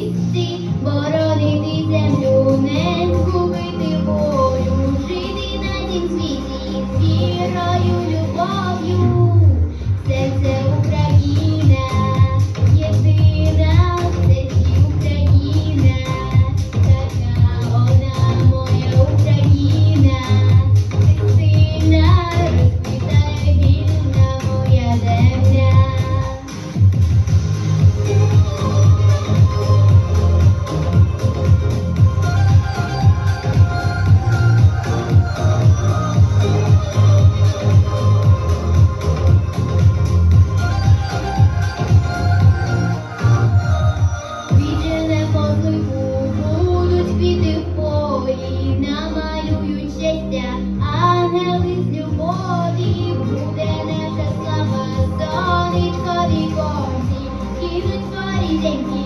Звідси боронити землю, не згубити волю, жити на цім світі вірою, любов'ю, серце України. Thank you.